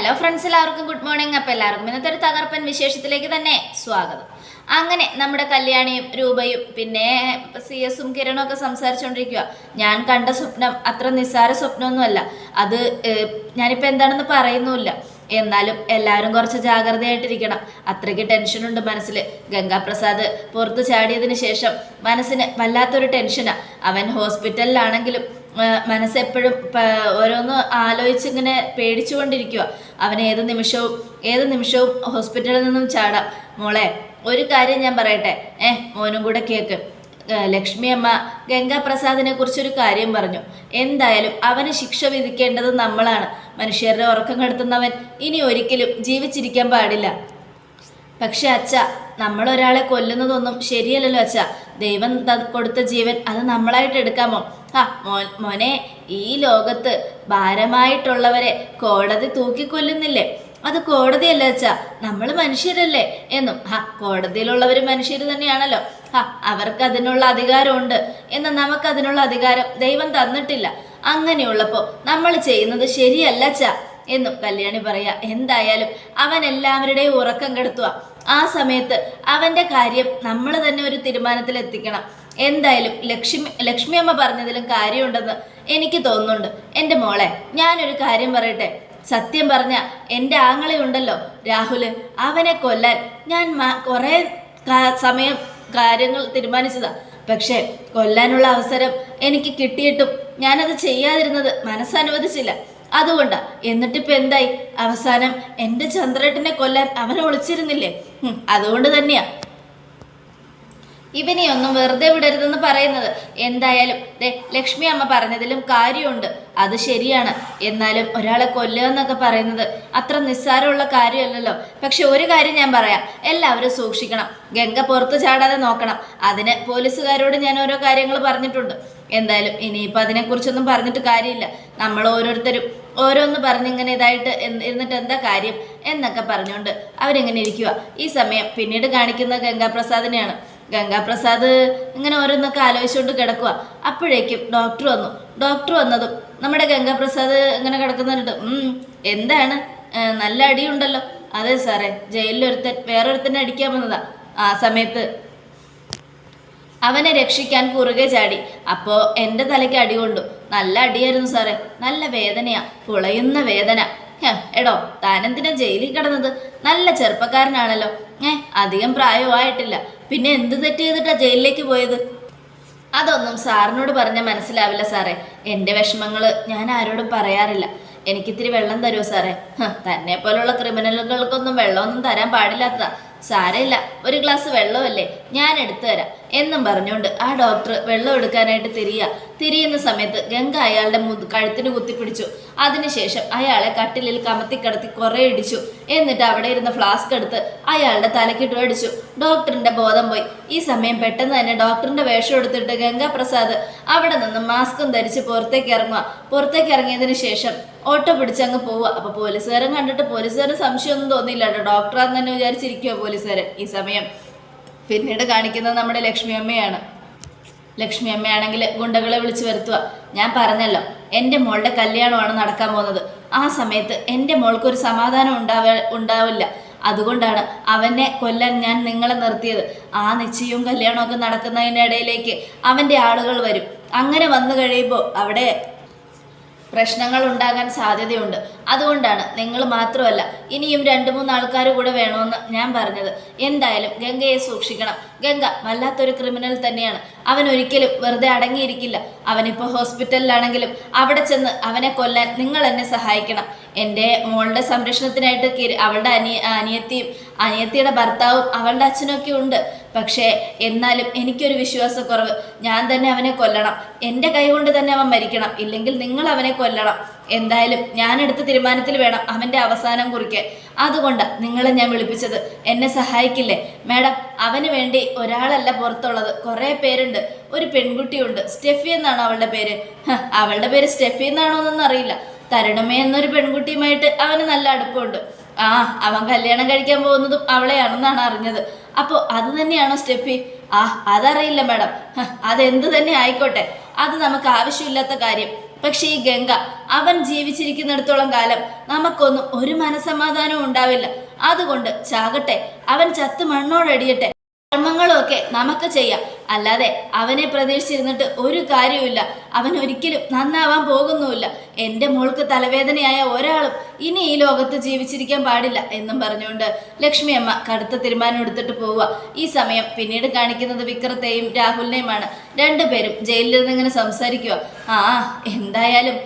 Hello friends എല്ലാവർക്കും good morning അപ്പം എല്ലാവർക്കും ഇന്നത്തെ ഒരു തകർപ്പൻ വിശേഷത്തിലേക്ക് തന്നെ സ്വാഗതം. അങ്ങനെ നമ്മുടെ കല്യാണിയും രൂപയും പിന്നെ സി എസും കിരണും ഒക്കെ സംസാരിച്ചുകൊണ്ടിരിക്കുക ഞാൻ കണ്ട സ്വപ്നം അത്ര നിസ്സാര സ്വപ്നമൊന്നുമല്ല. അത് ഞാനിപ്പോൾ എന്താണെന്ന് പറയുന്നുമില്ല. എന്നാലും എല്ലാവരും കുറച്ച് ജാഗ്രതയായിട്ടിരിക്കണം. അത്രയ്ക്ക് ടെൻഷനുണ്ട് മനസ്സിൽ ഗംഗാപ്രസാദ് പുറത്ത് ചാടിയതിന് ശേഷം മനസ്സിന് വല്ലാത്തൊരു ടെൻഷനാണ് അവൻ ഹോസ്പിറ്റലിലാണെങ്കിലും മനസ്സെപ്പോഴും ഓരോന്ന് ആലോചിച്ച് ഇങ്ങനെ പേടിച്ചുകൊണ്ടിരിക്കുക അവൻ ഏത് നിമിഷവും ഏത് നിമിഷവും ഹോസ്പിറ്റലിൽ നിന്നും ചാടാം. മോളെ ഒരു കാര്യം ഞാൻ പറയട്ടെ. ഏ മോനും കൂടെ കേക്ക്. ലക്ഷ്മി അമ്മ ഗംഗാപ്രസാദിനെ കുറിച്ചൊരു കാര്യം പറഞ്ഞു. എന്തായാലും അവന് ശിക്ഷ വിധിക്കേണ്ടത് നമ്മളാണ്. മനുഷ്യരുടെ ഉറക്കം കെടുത്തുന്നവൻ ഇനി ഒരിക്കലും ജീവിച്ചിരിക്കാൻ പാടില്ല. പക്ഷെ അച്ഛ നമ്മൾ ഒരാളെ കൊല്ലുന്നതൊന്നും ശരിയല്ലല്ലോ അച്ഛ. ദൈവം കൊടുത്ത ജീവൻ അത് നമ്മളായിട്ട് എടുക്കാമോ? ആ മോൻ മോനെ ഈ ലോകത്ത് ഭാരമായിട്ടുള്ളവരെ കോടതി തൂക്കിക്കൊല്ലുന്നില്ലേ? അത് കോടതിയല്ല അച്ഛ നമ്മൾ മനുഷ്യരല്ലേ എന്നും. ആ കോടതിയിലുള്ളവർ മനുഷ്യർ തന്നെയാണല്ലോ. ആ അവർക്ക് അതിനുള്ള അധികാരമുണ്ട്. എന്ന് നമുക്ക് അതിനുള്ള അധികാരം ദൈവം തന്നിട്ടില്ല. അങ്ങനെയുള്ളപ്പോൾ നമ്മൾ ചെയ്യുന്നത് ശരിയല്ല അച്ഛ എന്നും കല്യാണി പറയാ. എന്തായാലും അവൻ എല്ലാവരുടെയും ഉറക്കം കെടുത്തുക ആ സമയത്ത് അവന്റെ കാര്യം നമ്മൾ തന്നെ ഒരു തീരുമാനത്തിൽ എത്തിക്കണം എന്തായാലും ലക്ഷ്മി ലക്ഷ്മി അമ്മ പറഞ്ഞതിലും കാര്യമുണ്ടെന്ന് എനിക്ക് തോന്നുന്നുണ്ട്. എന്റെ മോളെ ഞാനൊരു കാര്യം പറയട്ടെ? സത്യം പറഞ്ഞ എന്റെ ആങ്ങളെ ഉണ്ടല്ലോ രാഹുൽ. അവനെ കൊല്ലാൻ ഞാൻ കുറേ സമയം കാര്യങ്ങൾ തീരുമാനിച്ചതാ. പക്ഷേ കൊല്ലാനുള്ള അവസരം എനിക്ക് കിട്ടിയിട്ടും ഞാനത് ചെയ്യാതിരുന്നത് മനസ്സനുവദിച്ചില്ല അതുകൊണ്ടാ എന്നിട്ടിപ്പോ എന്തായി? അവസാനം എന്റെ ചന്ദ്രേട്ടനെ കൊല്ലാൻ അവനെ ഒളിച്ചിരുന്നില്ലേ അതുകൊണ്ട് തന്നെയാ. ഇവനെ ഒന്നും വെറുതെ വിടരുതെന്ന് പറയുന്നത്. എന്തായാലും ദേ ലക്ഷ്മി അമ്മ പറഞ്ഞതിലും കാര്യമുണ്ട്. അത് ശരിയാണ്. എന്നാലും ഒരാളെ കൊല്ലുക എന്നൊക്കെ പറയുന്നത് അത്ര നിസ്സാരമുള്ള കാര്യമല്ലല്ലോ. പക്ഷെ ഒരു കാര്യം ഞാൻ പറയാം. എല്ലാവരും സൂക്ഷിക്കണം. ഗംഗ പുറത്ത് ചാടാതെ നോക്കണം. അതിന് പോലീസുകാരോട് ഞാൻ ഓരോ കാര്യങ്ങൾ പറഞ്ഞിട്ടുണ്ട്. എന്തായാലും ഇനിയിപ്പോൾ അതിനെക്കുറിച്ചൊന്നും പറഞ്ഞിട്ട് കാര്യമില്ല. നമ്മൾ ഓരോരുത്തരും ഓരോന്ന് പറഞ്ഞിങ്ങനെ ഇതായിട്ട് ഇരുന്നിട്ട് എന്താ കാര്യം എന്നൊക്കെ പറഞ്ഞുകൊണ്ട് അവരിങ്ങനെ ഇരിക്കുക ഈ സമയം പിന്നീട് കാണിക്കുന്ന ഗംഗാപ്രസാദിനെയാണ്. ഗംഗാപ്രസാദ് ഇങ്ങനെ ഓരോന്നൊക്കെ ആലോചിച്ചുകൊണ്ട് കിടക്കുക അപ്പോഴേക്കും ഡോക്ടർ വന്നു. ഡോക്ടർ വന്നതും നമ്മുടെ ഗംഗാപ്രസാദ് ഇങ്ങനെ കിടക്കുന്നുണ്ട്. "ഉം, എന്താണ്? നല്ല അടിയുണ്ടല്ലോ. അതെ സാറേ ജയിലിലൊരുത്തൻ വേറൊരുത്തനെ അടിക്കാൻ വന്നതാ. ആ സമയത്ത് അവനെ രക്ഷിക്കാൻ കുറുകെ ചാടി. അപ്പോ എന്റെ തലയ്ക്ക് അടി കൊണ്ടു. നല്ല അടിയായിരുന്നു സാറേ. നല്ല വേദനയാ. പുളയുന്ന വേദന. എടോ താനെന്തിനാ ജയിലിൽ കിടന്നത്? നല്ല ചെറുപ്പക്കാരനാണല്ലോ. ഏ അധികം പ്രായമായിട്ടില്ല. പിന്നെ എന്ത് തെറ്റ് ചെയ്തിട്ടാ ജയിലിലേക്ക് പോയത്? അതൊന്നും സാറിനോട് പറഞ്ഞാൽ മനസ്സിലാവില്ല സാറേ. എന്റെ വിഷമങ്ങൾ ഞാൻ ആരോടും പറയാറില്ല. എനിക്കിത്തിരി വെള്ളം തരുമോ സാറേ? തന്നെ പോലുള്ള ക്രിമിനലുകൾക്കൊന്നും വെള്ളമൊന്നും തരാൻ പാടില്ലാത്തതാ. സാരമില്ല. ഒരു ഗ്ലാസ് വെള്ളമല്ലേ? ഞാൻ എടുത്തു തരാം. എന്നും പറഞ്ഞുകൊണ്ട് ആ ഡോക്ടർ വെള്ളം എടുക്കാനായിട്ട് തിരിയുക തിരിയുന്ന സമയത്ത് ഗംഗ അയാളുടെ മു കഴുത്തിന് കുത്തിപ്പിടിച്ചു. അതിനുശേഷം അയാളെ കട്ടിലിൽ കമത്തി കിടത്തി കുറേ ഇടിച്ചു. എന്നിട്ട് അവിടെ ഇരുന്ന ഫ്ലാസ്ക് എടുത്ത് അയാളുടെ തലക്കിട്ട് അടിച്ചു. ഡോക്ടറിന്റെ ബോധം പോയി. ഈ സമയം പെട്ടെന്ന് തന്നെ ഡോക്ടറിന്റെ വേഷം എടുത്തിട്ട് ഗംഗാപ്രസാദ് അവിടെ നിന്ന് മാസ്കും ധരിച്ച് പുറത്തേക്ക് ഇറങ്ങുക പുറത്തേക്ക് ഇറങ്ങിയതിന് ശേഷം ഓട്ടോ പിടിച്ച് അങ്ങ് പോവുക അപ്പോൾ പോലീസുകാരൻ കണ്ടിട്ട് പോലീസുകാരൻ സംശയമൊന്നും തോന്നിയില്ല കേട്ടോ. ഡോക്ടറാന്ന് തന്നെ വിചാരിച്ചിരിക്കുക പോലീസുകാരൻ ഈ സമയം. പിന്നീട് കാണിക്കുന്നത് നമ്മുടെ ലക്ഷ്മി അമ്മയാണ്. ലക്ഷ്മി അമ്മയാണെങ്കിൽ ഗുണ്ടകളെ വിളിച്ചു വരുത്തുക. ഞാൻ പറഞ്ഞല്ലോ എന്റെ മോളുടെ കല്യാണമാണ് നടക്കാൻ പോകുന്നത്. ആ സമയത്ത് എന്റെ മോൾക്ക് ഒരു സമാധാനം ഉണ്ടാവ ഉണ്ടാവില്ല. അതുകൊണ്ടാണ് അവനെ കൊല്ലാൻ ഞാൻ നിങ്ങളെ നിർത്തിയത്. ആ നിശ്ചയവും കല്യാണമൊക്കെ നടക്കുന്നതിനിടയിലേക്ക് അവന്റെ ആളുകൾ വരും. അങ്ങനെ വന്നു കഴിയുമ്പോൾ അവിടെ പ്രശ്നങ്ങൾ ഉണ്ടാകാൻ സാധ്യതയുണ്ട്. അതുകൊണ്ടാണ് നിങ്ങൾ മാത്രമല്ല ഇനിയും രണ്ട് മൂന്ന് ആൾക്കാർ കൂടെ വേണമെന്ന് ഞാൻ പറഞ്ഞത്. എന്തായാലും ഗംഗയെ സൂക്ഷിക്കണം. ഗംഗ വല്ലാത്തൊരു ക്രിമിനൽ തന്നെയാണ്. അവൻ ഒരിക്കലും വെറുതെ അടങ്ങിയിരിക്കില്ല. അവനിപ്പോൾ ഹോസ്പിറ്റലിലാണെങ്കിലും അവിടെ ചെന്ന് അവനെ കൊല്ലാൻ നിങ്ങൾ എന്നെ സഹായിക്കണം. എന്റെ മോളുടെ സംരക്ഷണത്തിനായിട്ട് അവളുടെ അനിയ അനിയത്തിയും അനിയത്തിയുടെ ഭർത്താവും അവളുടെ അച്ഛനൊക്കെ ഉണ്ട്. പക്ഷേ എന്നാലും എനിക്കൊരു വിശ്വാസക്കുറവ്. ഞാൻ തന്നെ അവനെ കൊല്ലണം. എന്റെ കൈകൊണ്ട് തന്നെ അവൻ മരിക്കണം. ഇല്ലെങ്കിൽ നിങ്ങൾ അവനെ കൊല്ലണം. എന്തായാലും ഞാൻ എടുത്ത തീരുമാനത്തിൽ വേണം അവന്റെ അവസാനം കുറിക്കാൻ. അതുകൊണ്ട് നിങ്ങളെ ഞാൻ വിളിപ്പിച്ചത്. എന്നെ സഹായിക്കില്ലേ? മാഡം അവന് വേണ്ടി ഒരാളല്ല പുറത്തുള്ളത്. കുറേ പേരുണ്ട്. ഒരു പെൺകുട്ടിയുണ്ട്. സ്റ്റെഫി എന്നാണ് അവളുടെ പേര്? അവളുടെ പേര് സ്റ്റെഫി എന്നാണോ എന്നൊന്നും അറിയില്ല. തരണമേ എന്നൊരു പെൺകുട്ടിയുമായിട്ട് അവന് നല്ല അടുപ്പമുണ്ട്. ആ അവൻ കല്യാണം കഴിക്കാൻ പോകുന്നതും അവളെയാണെന്നാണ് അറിഞ്ഞത്. അപ്പോൾ അത് തന്നെയാണോ സ്റ്റെപ്പി ആ അതറിയില്ല മാഡം അതെന്ത് തന്നെ ആയിക്കോട്ടെ. അത് നമുക്ക് ആവശ്യമില്ലാത്ത കാര്യം. പക്ഷേ ഈ ഗംഗ അവൻ ജീവിച്ചിരിക്കുന്നിടത്തോളം കാലം നമുക്കൊന്നും ഒരു മനസമാധാനവും ഉണ്ടാവില്ല. അതുകൊണ്ട് ചാകട്ടെ അവൻ ചത്ത് മണ്ണോടടിയട്ടെ കർമ്മങ്ങളുമൊക്കെ നമുക്ക് ചെയ്യാം. അല്ലാതെ അവനെ പ്രതീക്ഷിച്ചിരുന്നിട്ട് ഒരു കാര്യവുമില്ല. അവൻ ഒരിക്കലും നന്നാവാൻ പോകുന്നുമില്ല. എന്റെ മോൾക്ക് തലവേദനയായ ഒരാളും ഇനി ഈ ലോകത്ത് ജീവിച്ചിരിക്കാൻ പാടില്ല എന്നും പറഞ്ഞുകൊണ്ട് ലക്ഷ്മി അമ്മ കടുത്ത തീരുമാനം എടുത്തിട്ട് പോവുക. ഈ സമയം പിന്നീട് കാണിക്കുന്നത് വിക്രത്തെയും രാഹുലിനെയുമാണ്. രണ്ടുപേരും ജയിലിലിരുന്ന് ഇങ്ങനെ സംസാരിക്കുക. ആ എന്തായാലും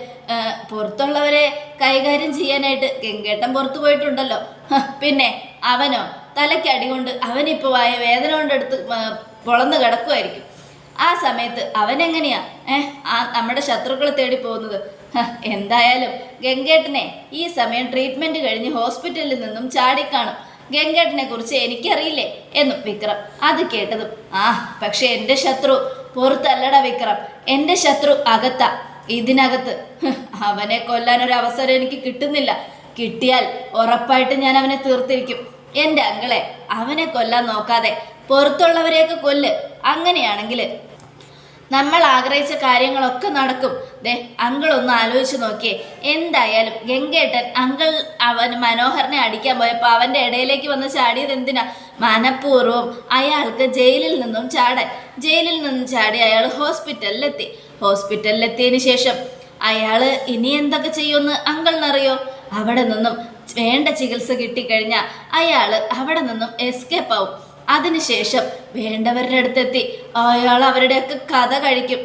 പുറത്തുള്ളവരെ കൈകാര്യം ചെയ്യാനായിട്ട് ഗംഗേട്ടൻ പുറത്തു പോയിട്ടുണ്ടല്ലോ. പിന്നെ അവനോ? തലയ്ക്ക് അടികൊണ്ട് അവനിപ്പോൾ വായ വേദന കൊണ്ടെടുത്ത് പൊളന്ന് കിടക്കുമായിരിക്കും ആ സമയത്ത് അവനെങ്ങനെയാ ഏഹ് ആ നമ്മുടെ ശത്രുക്കളെ തേടി പോകുന്നത്? എന്തായാലും ഗംഗേട്ടനെ ഈ സമയം ട്രീറ്റ്മെന്റ് കഴിഞ്ഞ് ഹോസ്പിറ്റലിൽ നിന്നും ചാടിക്കാണും. ഗംഗേട്ടനെ കുറിച്ച് എനിക്കറിയില്ലേ? എന്നും വിക്രം അത് കേട്ടതും. ആ പക്ഷെ എന്റെ ശത്രു പുറത്തല്ലട വിക്രം. എന്റെ ശത്രു അകത്ത. ഇതിനകത്ത് അവനെ കൊല്ലാൻ ഒരു അവസരം എനിക്ക് കിട്ടുന്നില്ല. കിട്ടിയാൽ ഉറപ്പായിട്ട് ഞാൻ അവനെ തീർത്തിരിക്കും. എന്റെ അങ്കളെ അവനെ കൊല്ലാൻ നോക്കാതെ പുറത്തുള്ളവരെയൊക്കെ കൊല്ല്. അങ്ങനെയാണെങ്കിൽ നമ്മൾ ആഗ്രഹിച്ച കാര്യങ്ങളൊക്കെ നടക്കും. ദേ അങ്കിൾ ഒന്ന് ആലോചിച്ച് നോക്കിയേ. എന്തായാലും ഗംഗേട്ടൻ അങ്കൾ അവൻ മനോഹരനെ അടിക്കാൻ പോയപ്പോൾ അവന്റെ ഇടയിലേക്ക് വന്ന് ചാടിയത് എന്തിനാ? മനഃപൂർവം അയാൾക്ക് ജയിലിൽ നിന്നും ചാടാൻ. ജയിലിൽ നിന്നും ചാടി അയാൾ ഹോസ്പിറ്റലിലെത്തി. ഹോസ്പിറ്റലിലെത്തിയതിന് ശേഷം അയാൾ ഇനി എന്തൊക്കെ ചെയ്യുമെന്ന് അങ്കിളിനറിയോ? അവിടെ നിന്നും വേണ്ട ചികിത്സ കിട്ടിക്കഴിഞ്ഞാൽ അയാൾ അവിടെ നിന്നും എസ്കേപ്പ് ആവും. അതിനുശേഷം വേണ്ടവരുടെ അടുത്തെത്തി. അയാൾ അവരുടെയൊക്കെ കഥ കഴിക്കും.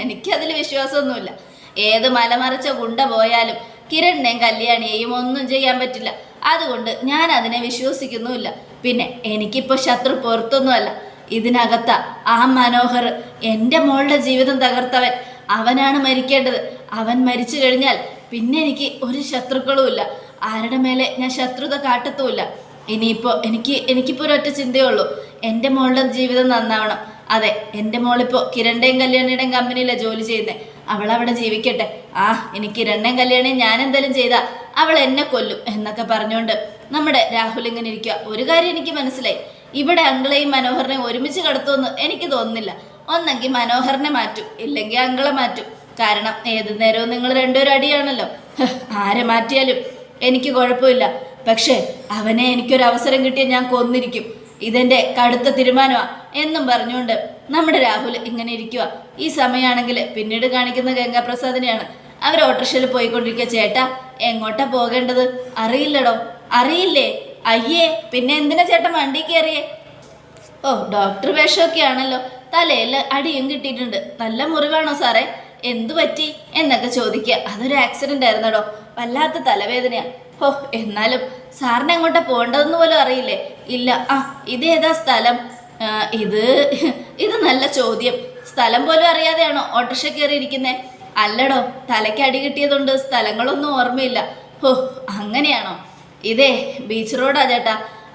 എനിക്കതിൽ വിശ്വാസമൊന്നുമില്ല. ഏത് മലമറച്ച ഗുണ്ട പോയാലും കിരണിനെയും കല്യാണിയെയും ഒന്നും ചെയ്യാൻ പറ്റില്ല. അതുകൊണ്ട് ഞാൻ അതിനെ വിശ്വസിക്കുന്നുമില്ല. പിന്നെ എനിക്കിപ്പോൾ ശത്രു പുറത്തൊന്നുമല്ല. ഇതിനകത്ത ആ മനോഹർ എന്റെ മോളുടെ ജീവിതം തകർത്തവൻ. അവനാണ് മരിക്കേണ്ടത്. അവൻ മരിച്ചു കഴിഞ്ഞാൽ പിന്നെ എനിക്ക് ഒരു ശത്രുക്കളുമില്ല. ആരുടെ മേലെ ഞാൻ ശത്രുത കാട്ടത്തുമില്ല. ഇനിയിപ്പോൾ എനിക്ക് എനിക്കിപ്പോൾ ഒരൊറ്റ ചിന്തയേ ഉള്ളൂ എന്റെ മോളുടെ ജീവിതം നന്നാവണം. അതെ എന്റെ മോളിപ്പോൾ കിരണ്ടയും കല്യാണിയുടെയും കമ്പനിയിലാണ് ജോലി ചെയ്യുന്നത് അവൾ അവിടെ ജീവിക്കട്ടെ. ആ എനിക്ക് രണ്ടേം കല്യാണിയും ഞാൻ എന്തായാലും ചെയ്താൽ അവൾ എന്നെ കൊല്ലും എന്നൊക്കെ പറഞ്ഞുകൊണ്ട് നമ്മുടെ രാഹുൽ ഇങ്ങനെ ഇരിക്കുക ഒരു കാര്യം എനിക്ക് മനസ്സിലായി. ഇവിടെ അങ്കിളെയും മനോഹറിനെയും ഒരുമിച്ച് കടത്തുമെന്ന് എനിക്ക് തോന്നുന്നില്ല. ഒന്നെങ്കിൽ മനോഹറിനെ മാറ്റും ഇല്ലെങ്കിൽ അങ്കിളെ മാറ്റും. കാരണം ഏത് നേരവും നിങ്ങൾ രണ്ടുപേരും അടിയാണല്ലോ. ആരെ മാറ്റിയാലും. എനിക്ക് കുഴപ്പമില്ല. പക്ഷേ അവനെ എനിക്കൊരു അവസരം കിട്ടിയ ഞാൻ കൊന്നിരിക്കും. ഇതെന്റെ കടുത്ത തീരുമാനമാണ് എന്നും പറഞ്ഞുകൊണ്ട് നമ്മുടെ രാഹുൽ ഇങ്ങനെ ഇരിക്കുക ഈ സമയമാണെങ്കിൽ പിന്നീട് കാണിക്കുന്ന ഗംഗാപ്രസാദിനെയാണ് അവർ ഓട്ടോറിക്ഷയിൽ പോയിക്കൊണ്ടിരിക്കുക. ചേട്ടാ എങ്ങോട്ടാ പോകേണ്ടത്? അറിയില്ലടോ. അറിയില്ലേ? അയ്യേ പിന്നെ എന്തിനാ ചേട്ടൻ വണ്ടി കയറിയേ? ഓ ഡോക്ടർ വേഷമൊക്കെ ആണല്ലോ. തലയിൽ അടിയും കിട്ടിയിട്ടുണ്ട്. നല്ല മുറിവാണോ സാറേ? എന്തു പറ്റി? എന്നൊക്കെ ചോദിക്കുക. അതൊരു ആക്സിഡന്റ് ആയിരുന്നടോ. വല്ലാത്ത തലവേദനയാ. ഹോ എന്നാലും സാറിന് എങ്ങോട്ടാ പോകേണ്ടതെന്ന് പോലും അറിയില്ലേ? ഇല്ല ആ ഇത് ഏതാ സ്ഥലം? ഇത് ഇത് നല്ല ചോദ്യം. സ്ഥലം പോലും അറിയാതെയാണോ ഓട്ടോറിക്ഷ കയറി ഇരിക്കുന്നേ അല്ലടോ തലയ്ക്ക് അടി കിട്ടിയതുകൊണ്ട് സ്ഥലങ്ങളൊന്നും ഓർമ്മയില്ല. ഹോ അങ്ങനെയാണോ? ഇതേ ബീച്ച് റോഡാ ചേട്ടാ.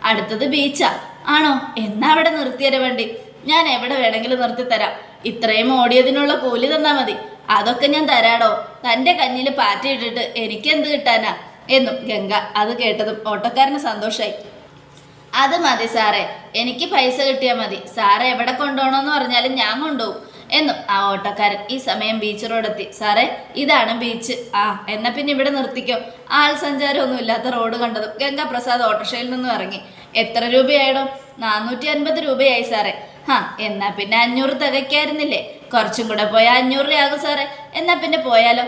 അടുത്തത് ബീച്ചാ. ആണോ? എന്നാ അവിടെ നിർത്തിയര വണ്ടി. ഞാൻ എവിടെ വേണമെങ്കിലും നിർത്തി തരാം ഇത്രയും ഓടിയതിനുള്ള കൂലി തന്നാൽ മതി. അതൊക്കെ ഞാൻ തരാടോ. തന്റെ കഞ്ഞിൽ പാറ്റിയിട്ടിട്ട് എനിക്ക് എന്ത് കിട്ടാനാ? എന്നും ഗംഗ അത് കേട്ടതും ഓട്ടോക്കാരന് സന്തോഷായി. അത് മതി സാറേ. എനിക്ക് പൈസ കിട്ടിയാൽ മതി. സാറേ എവിടെ കൊണ്ടുപോകണമെന്ന് പറഞ്ഞാലും ഞാൻ കൊണ്ടുപോകും. എന്നും ആ ഓട്ടോക്കാരൻ ഈ സമയം ബീച്ച് റോഡെത്തി സാറേ ഇതാണ് ബീച്ച് ആ എന്നാ പിന്നെ ഇവിടെ നിർത്തിക്കോ. ആൾ സഞ്ചാരമൊന്നും ഇല്ലാത്ത റോഡ് കണ്ടതും ഗംഗാപ്രസാദ് ഓട്ടോറിക്ഷയിൽ നിന്നും ഇറങ്ങി. എത്ര രൂപയായിടോ? നാനൂറ്റി അൻപത് രൂപയായി സാറേ. ഹാ എന്നാ പിന്നെ അഞ്ഞൂറ് തികയ്ക്കായിരുന്നില്ലേ? കുറച്ചും കൂടെ പോയാൽ അഞ്ഞൂറ് രൂപയാകും സാറേ. എന്നാ പിന്നെ പോയാലോ?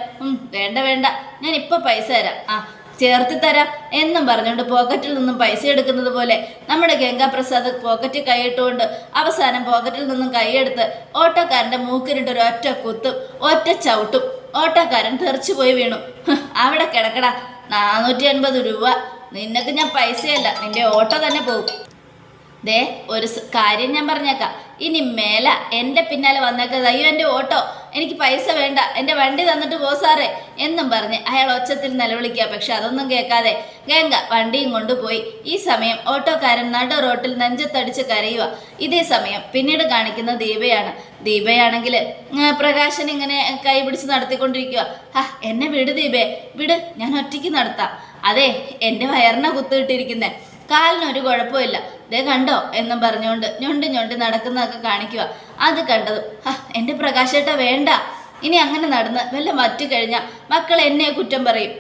വേണ്ട വേണ്ട. ഞാൻ ഇപ്പൊ പൈസ തരാം. ആ ചേർത്ത് തരാം. എന്നും പറഞ്ഞുകൊണ്ട് പോക്കറ്റിൽ നിന്നും പൈസ എടുക്കുന്നത് പോലെ നമ്മുടെ ഗംഗാപ്രസാദ് പോക്കറ്റ് കൈയിട്ടുകൊണ്ട് അവസാനം പോക്കറ്റിൽ നിന്നും കൈയെടുത്ത് ഓട്ടോക്കാരന്റെ മൂക്കിനിട്ട് ഒരു ഒറ്റ കുത്തും ഒറ്റ ചവിട്ടും ഓട്ടോക്കാരൻ തെറിച്ചു പോയി വീണു. അവിടെ കിടക്കടാ. നാനൂറ്റി അൻപത് രൂപ. നിനക്ക് ഞാൻ പൈസയല്ല. നിന്റെ ഓട്ടോ തന്നെ പോകും ദേ ഒരു കാര്യം ഞാൻ പറഞ്ഞേക്കാം. ഇനി മേല എന്റെ പിന്നാലെ വന്നേക്കത് അയ്യോ എന്റെ ഓട്ടോ. എനിക്ക് പൈസ വേണ്ട. എന്റെ വണ്ടി തന്നിട്ട് പോ സാറേ. എന്നും പറഞ്ഞ് അയാൾ ഒച്ചത്തിൽ നിലവിളിക്കുക. പക്ഷെ അതൊന്നും കേൾക്കാതെ ഗംഗ വണ്ടിയും കൊണ്ടുപോയി. ഈ സമയം ഓട്ടോക്കാരൻ നടു റോട്ടിൽ നെഞ്ചത്തടിച്ച് കരയുക. ഇതേ സമയം പിന്നീട് കാണിക്കുന്ന ദീപയാണ്. ദീപയാണെങ്കിൽ പ്രകാശൻ ഇങ്ങനെ കൈ പിടിച്ച് നടത്തിക്കൊണ്ടിരിക്കുക. ഹാ എന്നെ വിട് ദീപേ. വിട്. ഞാൻ ഒറ്റയ്ക്ക് നടത്താം. അതെ എന്റെ വയറിനെ കുത്തിയിട്ടിരിക്കുന്നേ കാലിനൊരു കുഴപ്പമില്ല. ദേ കണ്ടോ എന്നും പറഞ്ഞുകൊണ്ട് ഞൊണ്ട് ഞൊണ്ട് നടക്കുന്നതൊക്കെ കാണിക്കുക. അത് കണ്ടതും എന്റെ പ്രകാശേട്ട വേണ്ട. ഇനി അങ്ങനെ നടന്ന് വല്ല മറ്റു കഴിഞ്ഞാൽ മക്കൾ എന്നെ കുറ്റം പറയും.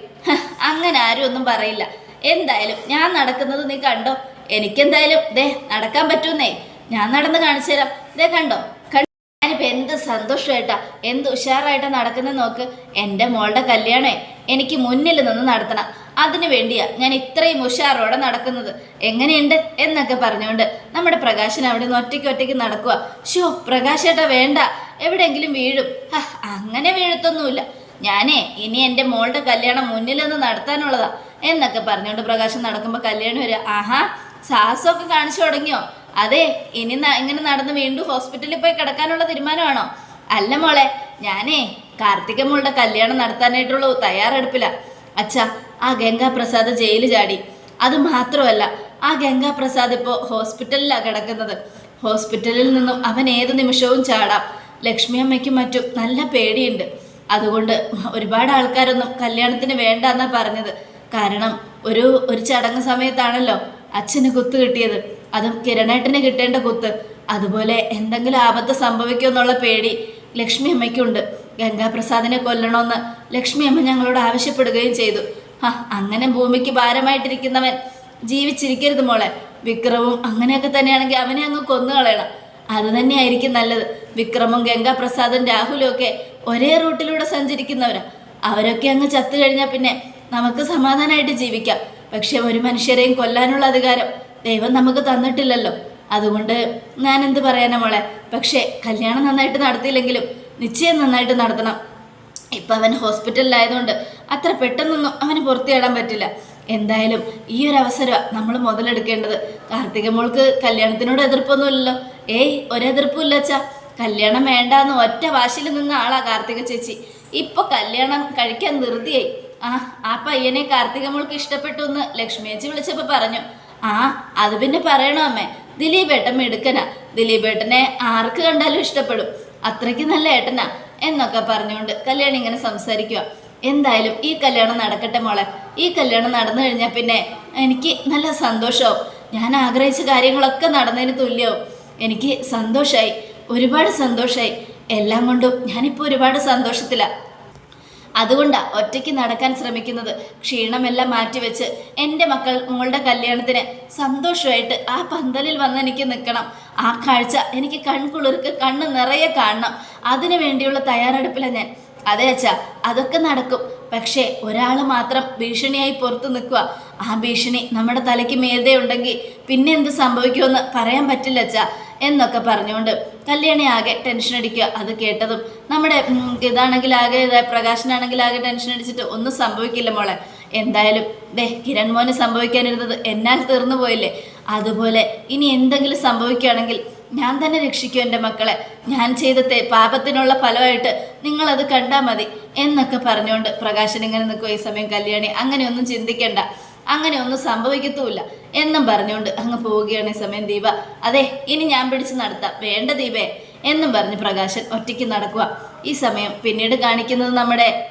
അങ്ങനെ ആരും ഒന്നും പറയില്ല. എന്തായാലും ഞാൻ നടക്കുന്നത് നീ കണ്ടോ? എനിക്കെന്തായാലും ദേ നടക്കാൻ പറ്റുന്നേ. ഞാൻ നടന്ന് കാണിച്ചു തരാം. ദേ കണ്ടോ? കണ്ടോ? ഞാനിപ്പോ എന്ത് സന്തോഷമായിട്ടാ എന്ത് ഉഷാറായിട്ടാ നടക്കുന്നത് നോക്ക്. എന്റെ മോളുടെ കല്യാണേ എനിക്ക് മുന്നിൽ നിന്ന് നടത്തണം. അതിനു വേണ്ടിയാ ഞാൻ ഇത്രയും ഉഷാറോടെ നടക്കുന്നത്. എങ്ങനെയുണ്ട്? എന്നൊക്കെ പറഞ്ഞുകൊണ്ട് നമ്മുടെ പ്രകാശൻ അവിടെ നിന്ന് ഒറ്റയ്ക്ക് ഒറ്റയ്ക്ക് നടക്കുക ഷോ പ്രകാശേട്ടാ വേണ്ട. എവിടെയെങ്കിലും വീഴും. അങ്ങനെ വീഴത്തൊന്നുമില്ല. ഞാനേ ഇനി എന്റെ മോളുടെ കല്യാണം മുന്നിൽ നിന്ന് നടത്താനുള്ളതാ. എന്നൊക്കെ പറഞ്ഞുകൊണ്ട് പ്രകാശം നടക്കുമ്പോൾ കല്യാണം വരിക. ആഹാ സാഹസമൊക്കെ കാണിച്ചു തുടങ്ങിയോ? അതെ ഇനി ഇങ്ങനെ നടന്ന് വീണ്ടും ഹോസ്പിറ്റലിൽ പോയി കിടക്കാനുള്ള തീരുമാനമാണോ? അല്ല മോളെ ഞാനേ കാർത്തിക മോളുടെ കല്യാണം നടത്താനായിട്ടുള്ള തയ്യാറെടുപ്പില്ല അച്ഛാ ആ ഗംഗാപ്രസാദ് ജയിലിൽ ചാടി. അത് മാത്രമല്ല ആ ഗംഗാപ്രസാദ് ഇപ്പോൾ ഹോസ്പിറ്റലിലാണ് കിടക്കുന്നത്. ഹോസ്പിറ്റലിൽ നിന്നും അവൻ ഏത് നിമിഷവും ചാടാം. ലക്ഷ്മി അമ്മയ്ക്കും മറ്റും നല്ല പേടിയുണ്ട്. അതുകൊണ്ട് ഒരുപാട് ആൾക്കാരൊന്നും കല്യാണത്തിന് വേണ്ട എന്നാ പറഞ്ഞത്. കാരണം ഒരു ഒരു ചടങ്ങ് സമയത്താണല്ലോ അച്ഛന് കുത്ത് കിട്ടിയത്. അതും കിരണേട്ടന് കിട്ടേണ്ട കുത്ത്. അതുപോലെ എന്തെങ്കിലും ആപത്ത് സംഭവിക്കുമെന്നുള്ള പേടി ലക്ഷ്മി അമ്മയ്ക്കുണ്ട്. ഗംഗാപ്രസാദിനെ കൊല്ലണമെന്ന് ലക്ഷ്മി അമ്മ ഞങ്ങളോട് ആവശ്യപ്പെടുകയും ചെയ്തു. അങ്ങനെ ഭൂമിക്ക് ഭാരമായിട്ടിരിക്കുന്നവൻ ജീവിച്ചിരിക്കരുത് മോളെ. വിക്രവും അങ്ങനെയൊക്കെ തന്നെയാണെങ്കിൽ അവനെ അങ്ങ് കൊന്നു കളയണം അത് തന്നെയായിരിക്കും നല്ലത്. വിക്രമും ഗംഗാപ്രസാദും രാഹുലും ഒക്കെ ഒരേ റൂട്ടിലൂടെ സഞ്ചരിക്കുന്നവരാ. അവരൊക്കെ അങ്ങ് ചത്തു കഴിഞ്ഞാൽ പിന്നെ നമുക്ക് സമാധാനമായിട്ട് ജീവിക്കാം. പക്ഷെ ഒരു മനുഷ്യരെയും കൊല്ലാനുള്ള അധികാരം ദൈവം നമുക്ക് തന്നിട്ടില്ലല്ലോ. അതുകൊണ്ട് ഞാൻ എന്ത് പറയാനാ മോളെ? പക്ഷേ കല്യാണം നന്നായിട്ട് നടത്തിയില്ലെങ്കിലും നിശ്ചയം നന്നായിട്ട് നടത്തണം. ഇപ്പം അവൻ ഹോസ്പിറ്റലിലായതുകൊണ്ട് അത്ര പെട്ടെന്നൊന്നും അവന് പുറത്തിയാടാൻ പറ്റില്ല. എന്തായാലും ഈ ഒരു അവസരം നമ്മൾ മുതലെടുക്കേണ്ടത്. കാർത്തിക മോൾക്ക് കല്യാണത്തിനോട് എതിർപ്പൊന്നുമില്ലല്ലോ. ഏയ് ഒരെതിർപ്പുമില്ല അച്ഛാ കല്യാണം വേണ്ടാന്ന് ഒറ്റ വാശിയിൽ നിന്ന ആളാ കാർത്തിക ചേച്ചി. ഇപ്പൊ കല്യാണം കഴിക്കാൻ നിർത്തിയായി ആ ആ പയ്യനെ കാർത്തിക മോൾക്ക് ഇഷ്ടപ്പെട്ടു എന്ന് ലക്ഷ്മി ചേച്ചി വിളിച്ചപ്പോ പറഞ്ഞു. ആ അത് പിന്നെ പറയണോ അമ്മേ? ദിലീപ് ദിലീപേട്ടൻ മിടുക്കനാ. ദിലീപേട്ടനെ ആർക്ക് കണ്ടാലും ഇഷ്ടപ്പെടും. അത്രയ്ക്ക് നല്ല ഏട്ടനാ എന്നൊക്കെ പറഞ്ഞുകൊണ്ട് കല്യാണി ഇങ്ങനെ സംസാരിക്കുക എന്തായാലും ഈ കല്യാണം നടക്കട്ടെ മോളെ. ഈ കല്യാണം നടന്നു കഴിഞ്ഞാൽ പിന്നെ എനിക്ക് നല്ല സന്തോഷമാവും ഞാൻ ആഗ്രഹിച്ച കാര്യങ്ങളൊക്കെ നടന്നതിന് തുല്യവും. എനിക്ക് സന്തോഷമായി ഒരുപാട് സന്തോഷമായി എല്ലാം കൊണ്ടും ഞാനിപ്പോൾ ഒരുപാട് സന്തോഷത്തിലാണ് അതുകൊണ്ടാണ് ഒറ്റയ്ക്ക് നടക്കാൻ ശ്രമിക്കുന്നത്. ക്ഷീണമെല്ലാം മാറ്റിവെച്ച് എന്റെ മക്കൾ മോളുടെ കല്യാണത്തിന് സന്തോഷമായിട്ട് ആ പന്തലിൽ വന്ന് എനിക്ക് നിൽക്കണം. ആ കാഴ്ച എനിക്ക് കൺകുളിർക്ക് കണ്ണ് നിറയെ കാണണം. അതിനു വേണ്ടിയുള്ള തയ്യാറെടുപ്പിലാണ് ഞാൻ. അതെ അച്ഛാ അതൊക്കെ നടക്കും. പക്ഷേ ഒരാൾ മാത്രം ഭീഷണിയായി പുറത്തു നിൽക്കുക. ആ ഭീഷണി നമ്മുടെ തലയ്ക്ക് മീതെ ഉണ്ടെങ്കിൽ പിന്നെ എന്ത് സംഭവിക്കുമെന്ന് പറയാൻ പറ്റില്ല അച്ഛാ എന്നൊക്കെ പറഞ്ഞുകൊണ്ട് കല്യാണി ആകെ ടെൻഷൻ അടിക്കുക. അത് കേട്ടതും നമ്മുടെ ഇതാണെങ്കിൽ ആകെ പ്രകാശനാണെങ്കിൽ ആകെ ടെൻഷൻ അടിച്ചിട്ട് ഒന്നും സംഭവിക്കില്ല മോളെ. എന്തായാലും ദേ കിരൺ മോന് സംഭവിക്കാനിരുന്നത് എന്നാൽ തീർന്നു പോയില്ലേ? അതുപോലെ ഇനി എന്തെങ്കിലും സംഭവിക്കുകയാണെങ്കിൽ ഞാൻ തന്നെ രക്ഷിക്കും എന്റെ മക്കളെ. ഞാൻ ചെയ്ത പാപത്തിനുള്ള ഫലമായിട്ട് നിങ്ങളത് കണ്ടാൽ മതി എന്നൊക്കെ പറഞ്ഞുകൊണ്ട് പ്രകാശൻ ഇങ്ങനെ നിൽക്കുക ഈ സമയം കല്യാണി. അങ്ങനെയൊന്നും ചിന്തിക്കണ്ട. അങ്ങനെ ഒന്നും സംഭവിക്കത്തുമില്ല എന്നും പറഞ്ഞുകൊണ്ട് അങ്ങ് പോവുകയാണ് ഈ സമയം ദീപ. അതെ ഇനി ഞാൻ പിടിച്ച് നടത്താം. വേണ്ട ദീപേ എന്നും പറഞ്ഞ് പ്രകാശൻ ഒറ്റയ്ക്ക് നടക്കുക ഈ സമയം പിന്നീട് കാണിക്കുന്നത് നമ്മുടെ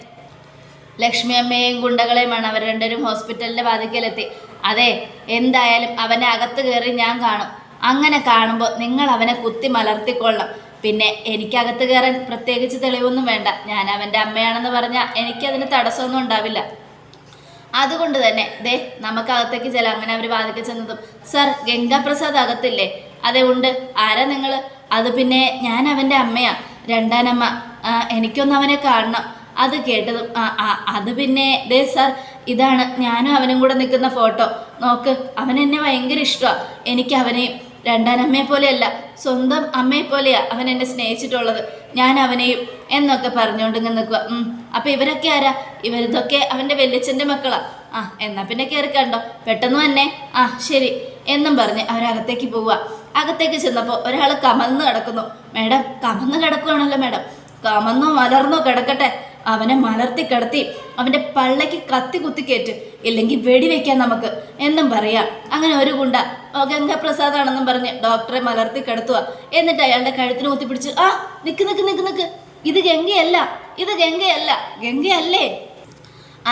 ലക്ഷ്മി അമ്മയെയും ഗുണ്ടകളെയുമാണ് അവർ രണ്ടുപേരും ഹോസ്പിറ്റലിന്റെ വാതിക്കലെത്തി. അതെ എന്തായാലും അവനെ അകത്ത് കയറി ഞാൻ കാണും. അങ്ങനെ കാണുമ്പോൾ നിങ്ങൾ അവനെ കുത്തി മലർത്തിക്കൊള്ളണം പിന്നെ എനിക്കകത്ത് കയറാൻ പ്രത്യേകിച്ച് തെളിവൊന്നും വേണ്ട. ഞാൻ അവന്റെ അമ്മയാണെന്ന് പറഞ്ഞാൽ എനിക്കതിന് തടസ്സമൊന്നും ഉണ്ടാവില്ല. അതുകൊണ്ട് തന്നെ ദേ നമുക്കകത്തേക്ക് ചില അങ്ങനെ അവർ വാതിക്കെ ചെന്നതും സർ ഗംഗാപ്രസാദ് അകത്തില്ലേ? അതെ ഉണ്ട്. ആരാ നിങ്ങൾ അത് പിന്നെ ഞാൻ അവന്റെ അമ്മയാ. രണ്ടാനമ്മ. എനിക്കൊന്ന് അവനെ കാണണം. അത് കേട്ടതും അത് പിന്നെ ദേ സർ ഇതാണ്. ഞാനും അവനും കൂടെ നിൽക്കുന്ന ഫോട്ടോ. നോക്ക് അവൻ എന്നെ ഭയങ്കര ഇഷ്ടമാണ് എനിക്ക് അവനെയും രണ്ടാനമ്മയെ പോലെയല്ല സ്വന്തം അമ്മയെ പോലെയാ അവൻ എന്നെ സ്നേഹിച്ചിട്ടുള്ളത്. ഞാൻ അവനെയും എന്നൊക്കെ പറഞ്ഞുകൊണ്ട് ഇങ്ങനെ നിൽക്കുക. അപ്പൊ ഇവരൊക്കെ ആരാ? ഇവരിതൊക്കെ അവന്റെ വല്യച്ഛന്റെ മക്കളാ. ആ എന്നാ പിന്നെ കയറി കണ്ടോ? പെട്ടെന്ന് തന്നെ ആ ശരി. എന്നും പറഞ്ഞ് അവരകത്തേക്ക് പോവുക അകത്തേക്ക് ചെന്നപ്പോൾ ഒരാൾ കമന്ന് കിടക്കുന്നു. Madam കമന്ന് കിടക്കുവാണല്ലോ madam. കമന്നോ മലർന്നോ കിടക്കട്ടെ. അവനെ മലർത്തി കിടത്തി അവന്റെ പള്ളയ്ക്ക് കത്തി കുത്തി കയറ്റ് ഇല്ലെങ്കിൽ വെടിവെക്കാം നമുക്ക്. എന്നും പറയാം അങ്ങനെ ഒരു ഗുണ്ട. ഗംഗാപ്രസാദാണെന്നും പറഞ്ഞ് ഡോക്ടറെ മലർത്തി കിടത്തുക. എന്നിട്ട് അയാളുടെ കഴുത്തിന് കുത്തിപ്പിടിച്ച് ആ നിക്ക് നിക്ക് നിക്ക് നിക്ക്. ഇത് ഗംഗയല്ല ഇത് ഗംഗയല്ല ഗംഗയല്ലേ.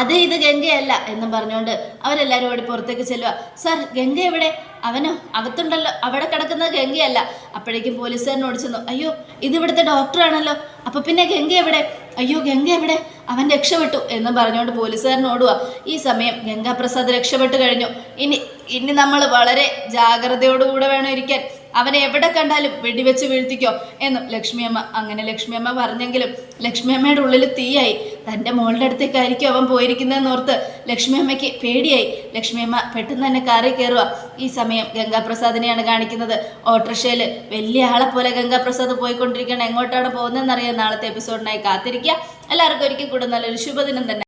അതെ ഇത് ഗംഗയല്ല എന്നും പറഞ്ഞുകൊണ്ട് അവരെല്ലാവരും ഓടി പുറത്തേക്ക് ചെല്ലുക. സാർ ഗംഗ എവിടെ? അവനോ? അകത്തുണ്ടല്ലോ. അവിടെ കിടക്കുന്നത് ഗംഗയല്ല. അപ്പോഴേക്കും പോലീസുകാരനോട് ചെന്നു അയ്യോ ഇത് ഇവിടുത്തെ ഡോക്ടറാണല്ലോ അപ്പൊ പിന്നെ ഗംഗ എവിടെ? അയ്യോ ഗംഗ എവിടെ? അവൻ രക്ഷപ്പെട്ടു എന്ന് പറഞ്ഞുകൊണ്ട് പോലീസുകാരനോടുവാ ഈ സമയം ഗംഗാപ്രസാദ് രക്ഷപ്പെട്ടു കഴിഞ്ഞു. ഇനി ഇനി നമ്മൾ വളരെ ജാഗ്രതയോടുകൂടെ വേണം ഇരിക്കാൻ. അവനെ എവിടെ കണ്ടാലും വെടിവെച്ച് വീഴ്ത്തിക്കോ എന്നും ലക്ഷ്മിയമ്മ അങ്ങനെ ലക്ഷ്മിയമ്മ പറഞ്ഞെങ്കിലും ലക്ഷ്മിയമ്മയുടെ ഉള്ളിൽ തീയായി. തന്റെ മോളുടെ അടുത്തേക്കായിരിക്കും അവൻ പോയിരിക്കുന്നതെന്ന് ഓർത്ത് ലക്ഷ്മിയമ്മയ്ക്ക് പേടിയായി. ലക്ഷ്മിയമ്മ പെട്ടെന്ന് തന്നെ കാറി കയറുക. ഈ സമയം ഗംഗാപ്രസാദിനെയാണ് കാണിക്കുന്നത്. ഓട്ടോറിക്ഷയിൽ വലിയ ആളെ പോലെ ഗംഗാപ്രസാദ് പോയിക്കൊണ്ടിരിക്കണം എങ്ങോട്ടാണ് പോകുന്നതെന്നറിയാൻ നാളത്തെ എപ്പിസോഡിനായി കാത്തിരിക്കുക. എല്ലാവർക്കും ഒരിക്കൽ കൂടെ നല്ലൊരു ശുഭദിനം തന്നെ.